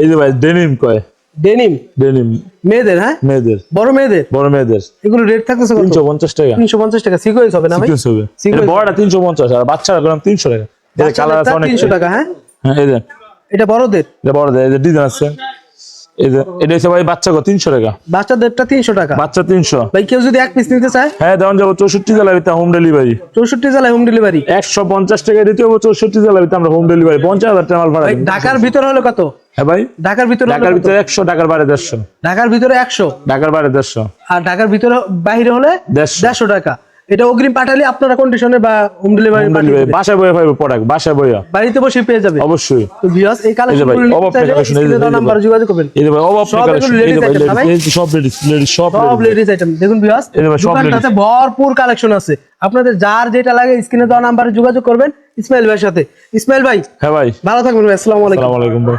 এই যে ভাই ডেনিম কয়? ডেনিম ডেনিম মেয়েদের হ্যাঁ? মেয়েদের। বড় মেয়েদের? বড় মেয়েদের। এগুলো রেট থাকতেছে কত? তিনশো পঞ্চাশ টাকা। তিনশো পঞ্চাশ টাকা। সিকোয়েন্স হবে না সিকোয়েন্স হবে। এটা বড়টা তিনশো পঞ্চাশ আর বাচ্চারা করলাম তিনশো টাকা। এটা কালার আছে অনেক। তিনশো টাকা হ্যাঁ? হ্যাঁ এই যে। এটা বড়দের? এটা বড়দের এই যে ডিজাইন আছে। এটা হচ্ছে ভাই বাচ্চা তিনশো টাকা। বাচ্চাদেরটা তিনশো টাকা। বাচ্চা তিনশো। ভাই কেউ যদি এক পিস নিতে চায়? হ্যাঁ দেওয়ান যাব চৌষট্টি ভিতরে হোম ডেলিভারি চৌষট্টি জেলায় হোম ডেলিভারি একশো পঞ্চাশ টাকা দিতে হবে চৌষট্টি ভিতরে আমরা হোম ডেলিভারি পঞ্চাশ হাজার টাকা মাল ভাড়া ঢাকার ভিতরে হলো কত? হ্যাঁ ভাই? ঢাকার ভিতরে ঢাকার ভিতরে একশো ঢাকার বাইরে দেড়শো। ঢাকার ভিতরে একশো? ঢাকার বাইরে দেড়শো। আর ঢাকার ভিতরে বাইরে হলে দেড়শো। টাকা। এটা অগ্রিম পাঠালে আপনারা কন্ডিশনে বা হোম ডেলিভারি বাসায় বয়ে পাইবে প্রোডাক্ট বাসায় বইয়া। বাড়িতে বসে পেয়ে যাবে। অবশ্যই। তো ভিউয়ার্স এই এই নাম্বারে যোগাযোগ করবেন। এই ভাই কালেকশন এই সব লেডিস লেডিস সব সব লেডিস আইটেম দেখুন ভিউয়ার্স দোকানটাতে ভরপুর কালেকশন আছে। আপনাদের যার যেটা লাগে স্ক্রিনে দেওয়া নাম্বারে যোগাযোগ করবেন। ইসমাইল ভাইয়ের সাথে। ইসমাইল ভাই হ্যাঁ ভাই। ভালো থাকবেন ভাই আসসালামু আলাইকুম। আসসালামু আলাইকুম ভাই।